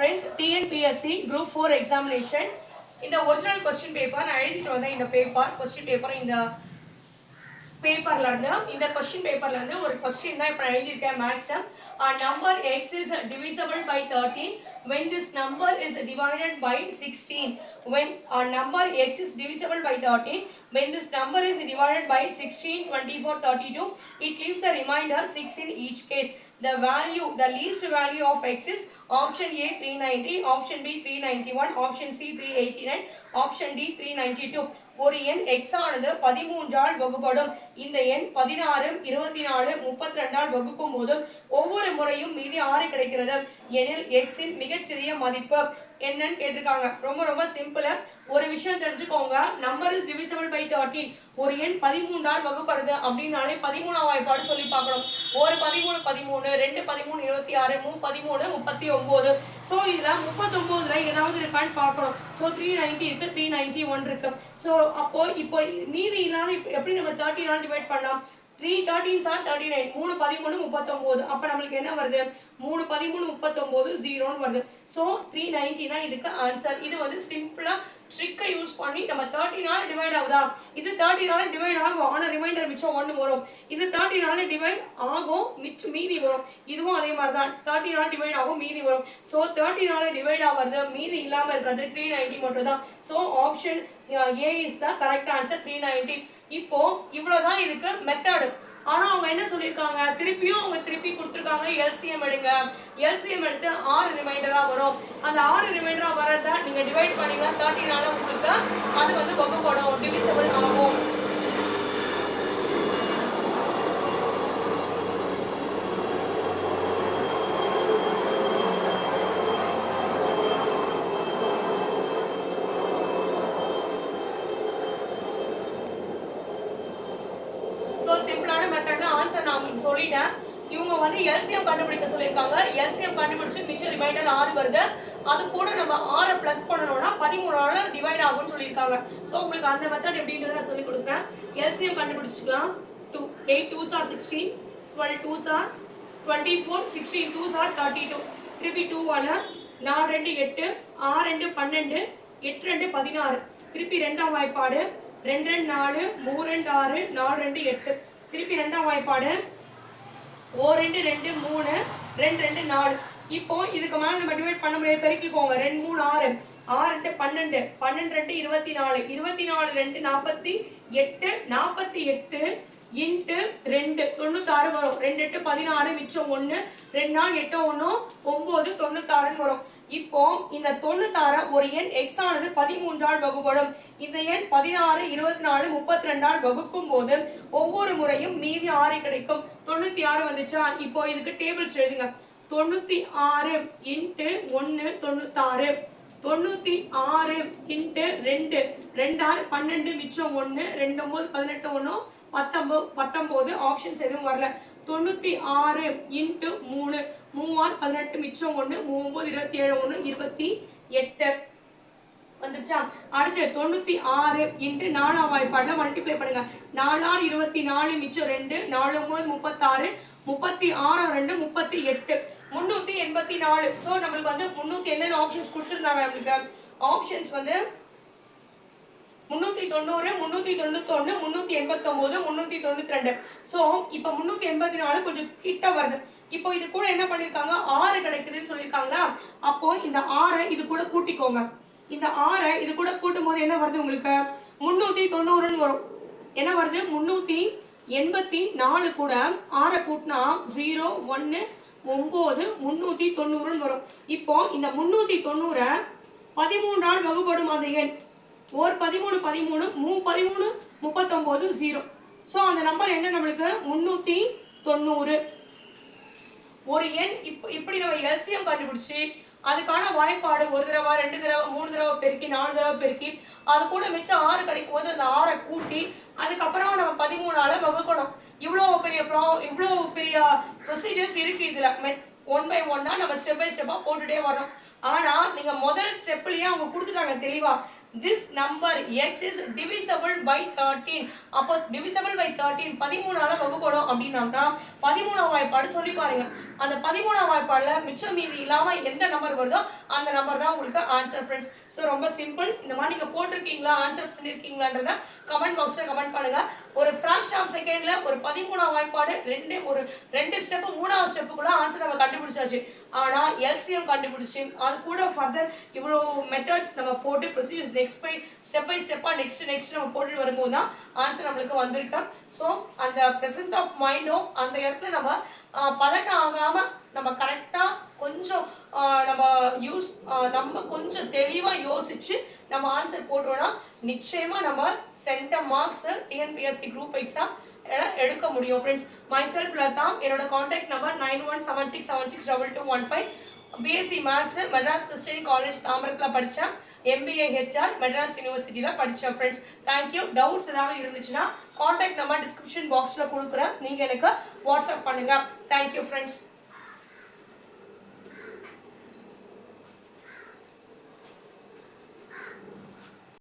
Friends TNPSC group four examination இந்த original question paper நான் எழுதிட்டு வந்தேன் இந்த பேப்பர் கொஸ்டின் பேப்பர் இந்த பேப்பர்ல இருந்து இந்த கொஸ்டின் பேப்பர்ல இருந்து ஒரு கொஸ்டின் தான் இப்போ நான் எழுதியிருக்கேன் max number X is divisible by thirteen when this number is divided by 16 when a number x is divisible by 13 when this number is divided by 16 24 32 it leaves a remainder 6 in each case the value the least value of x is option a 390 option b 391 option c 389 option d 392 ஒரு எண் X ஆனது பதிமூன்றால் வகுப்படும் இந்த எண் பதினாறு இருபத்தி நாலு முப்பத்தி ரெண்டால் வகுக்கும் போது ஒவ்வொரு முறையும் மீதி ஆறு கிடைக்கிறது. எனில் எக்ஸின் மிகச்சிறிய மதிப்பு என்னன்னு கேட்டிருக்காங்க ரொம்ப ரொம்ப சிம்பிளா ஒரு விஷயம் தெரிஞ்சுக்கோங்க. Number is divisible by thirteen ஒரு எண் பதிமூன்றால் வகுப்படுது அப்படின்னாலே பதிமூணாம் வாய்ப்பாடு சொல்லி பார்க்கணும். ஒரு பதிமூணு பதிமூணு ரெண்டு பதிமூணு இருபத்தி ஆறு மூ பதிமூணு முப்பத்தி ஒம்பது. ஸோ இதில் முப்பத்தொம்போதுல ஏதாவது இருக்கான்னு பார்க்கணும். ஸோ த்ரீ நைன்டி இருக்கு த்ரீ நைன்டி ஒன் இருக்கு. ஸோ அப்போ இப்போ மீதி இல்லாத இப்போ எப்படி நம்ம தேர்ட்டினால் டிவைட் பண்ணலாம்? Three thirteen sir thirty nine மூணு பதிமூணு முப்பத்தொம்போது அப்போ நம்மளுக்கு என்ன வருது மூணு பதிமூணு முப்பத்தொம்போது ஜீரோன்னு வருது ஸோ த்ரீ நைன்டி தான் இதுக்கு ஆன்சர் இது வந்து சிம்பிளாக ட்ரிக்கை யூஸ் பண்ணி நம்ம தேர்ட்டினால டிவைட் ஆகுதா? இது தேர்ட்டினால டிவைட் ஆகும். ஆனால் ரிமைண்டர் மிச்சம் ஒன்று வரும். இது தேர்ட்டினால டிவைட் ஆகும் மிச்சம் மீதி வரும். இதுவும் அதே மாதிரி தான் தேர்ட்டினால டிவைட் ஆகும் மீதி வரும். ஸோ தேர்ட்டினால டிவைட் ஆகிறது மீதி இல்லாமல் இருக்கிறது த்ரீ நைன்டி மட்டும் தான் so option A is the correct answer three ninety இப்போ இவ்வளோதான் இதுக்கு மெத்தடு ஆனா அவங்க என்ன சொல்லியிருக்காங்க? திருப்பியும் அவங்க திருப்பி கொடுத்துருக்காங்க எல்சிஎம் எடுங்க. எல்சிஎம் எடுத்து ஆறு ரிமைண்டரா வரும். அந்த ஆறு ரிமைண்டரா வர்றத நீங்க டிவைட் பண்ணீங்க தேர்ட்டினால உங்களுக்கு அது வந்து வகுப்படும் டிவிசபிள் ஆகும் ஸோ சிம்பிளான மெத்தட்ல ஆன்சர் நான் உங்களுக்கு சொல்லிட்டேன். இவங்க வந்து எல்சிஎம் கண்டுபிடிக்க சொல்லியிருக்காங்க. எல்சிஎம் கண்டுபிடிச்சு மிச்சம் ரிமைண்டர் ஆறு வருது. அது கூட நம்ம ஆறை ப்ளஸ் பண்ணணும்னா பதிமூணால டிவைட் ஆகும்னு சொல்லியிருக்காங்க. ஸோ உங்களுக்கு அந்த மெத்தட் எப்படின்றத நான் சொல்லி கொடுக்குறேன். LCM கண்டுபிடிச்சிக்கலாம் two eight two sir sixteen twelve two sir twenty four sixteen two sir thirty two திருப்பி டூ வால நாலு ரெண்டு எட்டு ஆறு ரெண்டு பன்னெண்டு எட்டு ரெண்டு பதினாறு. திருப்பி ரெண்டாம் வாய்ப்பாடு. ரெண்டு ரெண்டு நாலு மூணு ரெண்டு ஆறு நாலு ரெண்டு எட்டு. திருப்பி ரெண்டாம் வாய்ப்பாடு. ஓ ரெண்டு ரெண்டு மூணு ரெண்டு ரெண்டு நாலு. இப்போ இதுக்கு மேல நம்ம டிவைட் பண்ண முடியாது பெருக்கிக்கோங்க. ரெண்டு மூணு ஆறு. ஆறு ரெண்டு பன்னெண்டு. பன்னெண்டு ரெண்டு இருபத்தி நாலு இருபத்தி நாலு ரெண்டு நாற்பத்தி எட்டு நாற்பத்தி எட்டு இன்ட்டு ரெண்டு. தொண்ணூத்தாறு வரும். ரெண்டு எட்டு பதினாறு மிச்சம் ஒன்று ரெண்டு நாள் எட்டு ஒன்று ஒம்பது தொண்ணூத்தாறுன்னு வரும். இப்போ இந்த தொண்ணூத்தாற ஒரு எண் எக்ஸ் ஆனது பதிமூன்றால் வகுப்படும் இந்த எண் பதினாறு இருபத்தி நாலு முப்பத்தி ரெண்டால் வகுக்கும் போது ஒவ்வொரு முறையும் மீதி ஆறு கிடைக்கும். தொண்ணூத்தி ஆறு வந்துச்சா? இப்போ இதுக்கு டேபிள்ஸ் எழுதுங்க. தொண்ணூத்தி ஆறு இன்ட்டு ஒன்று தொண்ணூத்தாறு. தொண்ணூத்தி ஆறு இன்ட்டு ரெண்டு. ரெண்டாறு பன்னெண்டு மிச்சம் ஒன்று ரெண்டு ஒன்பது பதினெட்டு ஒன்று பத்தொன்பது பத்தொன்பது ஆப்ஷன்ஸ் எதுவும் வரல. தொண்ணூத்தி ஆறு இன்ட்டு மூணு. மூவாறு பதினெட்டு மிச்சம் ஒன்று மூம்போது இருபத்தி ஏழு ஒன்று இருபத்தி எட்டு. வந்துருச்சா? அடுத்து தொண்ணூத்தி ஆறு இன்ட்டு நாலாம் வாய்ப்பாடுல மல்டிப்ளை பண்ணுங்க. நாலாறு இருபத்தி நாலு மிச்சம் ரெண்டு நாலு ஒன்பது முப்பத்தாறு முப்பத்தி ஆறு ரெண்டு முப்பத்தி எட்டு. முந்நூற்றி எண்பத்தி நாலு. ஸோ நம்மளுக்கு வந்து முந்நூற்றி என்னென்ன ஆப்ஷன்ஸ் கொடுத்துருந்தாங்க நம்மளுக்கு? ஆப்ஷன்ஸ் வந்து முந்நூற்றி தொண்ணூறு முந்நூற்றி தொண்ணூத்தொன்னு முந்நூற்றி எண்பத்தொம்போது முந்நூற்றி தொண்ணூற்றி ரெண்டு. ஸோ இப்போ முந்நூற்றி எண்பத்தி நாலு கொஞ்சம் கிட்ட வருது. இப்போ இது கூட என்ன பண்ணியிருக்காங்க ஆறு கிடைக்குதுன்னு சொல்லியிருக்காங்களா அப்போ இந்த ஆறை இது கூட கூட்டிக்கோங்க. இந்த ஆறை இது கூட கூட்டும் போது என்ன வருது உங்களுக்கு? முன்னூத்தி தொண்ணூறுன்னு வரும். என்ன வருது? முன்னூத்தி எண்பத்தி நாலு கூட ஆறை கூட்டினா ஜீரோ ஒன்று ஒம்பது முந்நூற்றி தொண்ணூறுன்னு வரும். இப்போ இந்த முந்நூற்றி தொண்ணூறை பதிமூன்றால் வகுப்படும் அந்த எண். ஒரு பதிமூணு பதிமூணு மூ பதிமூணு முப்பத்தொம்போது ஜீரோ. ஸோ அந்த நம்பர் என்ன நம்மளுக்கு? முந்நூற்றி தொண்ணூறு. ஒரு எண் இப்போ இப்படி நம்ம எல்சிஎம் கண்டுபிடிச்சு அதுக்கான வாய்ப்பாடு ஒரு தடவை ரெண்டு தடவை மூணு தடவை பெருக்கி நாலு தடவை பெருக்கி அது கூட மிச்சம் ஆறு கிடைக்கும் போது அந்த ஆறை கூட்டி அதுக்கப்புறம் நம்ம பதிமூணால வகுக்கணும். இவ்வளோ பெரிய ப்ரா இவ்வளோ பெரிய ப்ரொசீஜர்ஸ் இருக்கு இதில். ஒன் பை ஒன்னா நம்ம ஸ்டெப் பை ஸ்டெப்பாக போட்டுட்டே வரோம் ஆனால் நீங்கள் முதல் ஸ்டெப்லேயே அவங்க கொடுத்துட்டாங்க தெளிவாக this number X is divisible by thirteen அப்போ டிவிசபிள் பை தேர்ட்டீன் பதிமூணால வகுப்படும் அப்படின்னாக்கா பதிமூணாம் வாய்ப்பாடு சொல்லி பாருங்க. அந்த பதிமூணாம் வாய்ப்பாடில் மிச்சம் மீதி இல்லாமல் எந்த நம்பர் வருதோ அந்த நம்பர் தான் உங்களுக்கு ஆன்சர் ஃப்ரெண்ட்ஸ் ஸோ ரொம்ப சிம்பிள் இந்த மாதிரி நீங்கள் போட்டிருக்கீங்களா ஆன்சர் பண்ணியிருக்கீங்களான்றத கமெண்ட் பாக்ஸில் கமெண்ட் பண்ணுங்கள் ஒரு ஃப்ராக்ஷன் ஆஃப் செகண்டில் ஒரு பதிமூணாம் வாய்ப்பாடு ரெண்டு ஒரு ரெண்டு ஸ்டெப்பு மூணாவது ஸ்டெப்புக்குள்ள ஆன்சர் நம்ம கண்டுபிடிச்சாச்சு. ஆனால் எல்சிஎம் கண்டுபிடிச்சி அது கூட ஃபர்தர் இவ்வளோ மெத்தட்ஸ் நம்ம போட்டு procedures next by step by ஸ்டெப்பாக நெக்ஸ்ட் நெக்ஸ்ட் நம்ம போட்டு வரும்போது தான் ஆன்சர் நம்மளுக்கு வந்திருக்கு. ஸோ அந்த ப்ரெசன்ஸ் ஆஃப் மைண்டும் அந்த இடத்துல நம்ம பதட்டம் ஆகாமல் நம்ம கரெக்டாக கொஞ்சம் நம்ம யூஸ் நம்ம கொஞ்சம் தெளிவாக யோசிச்சு நம்ம ஆன்சர் போட்டோன்னா நிச்சயமாக நம்ம centre marks TNPSC group exam எடுக்க முடியும் ஃப்ரெண்ட்ஸ் மை செல்ஃப் தான் என்னோட contact number nine one seven six seven six double two one five BSc maths Madras Christian college தாமரத்தில் படித்தேன் எம்பிஏ ஹெச்ஆர் மெட்ராஸ் யூனிவர்சிட்டியில் படித்தேன் ஃப்ரெண்ட்ஸ் தேங்க்யூ டவுட்ஸ் ஏதாவது இருந்துச்சுன்னா காண்டாக்ட் நம்பர் டிஸ்கிரிப்ஷன் பாக்ஸில் கொடுக்குறேன். நீங்கள் எனக்கு வாட்ஸ்அப் பண்ணுங்கள் தேங்க்யூ ஃப்ரெண்ட்ஸ்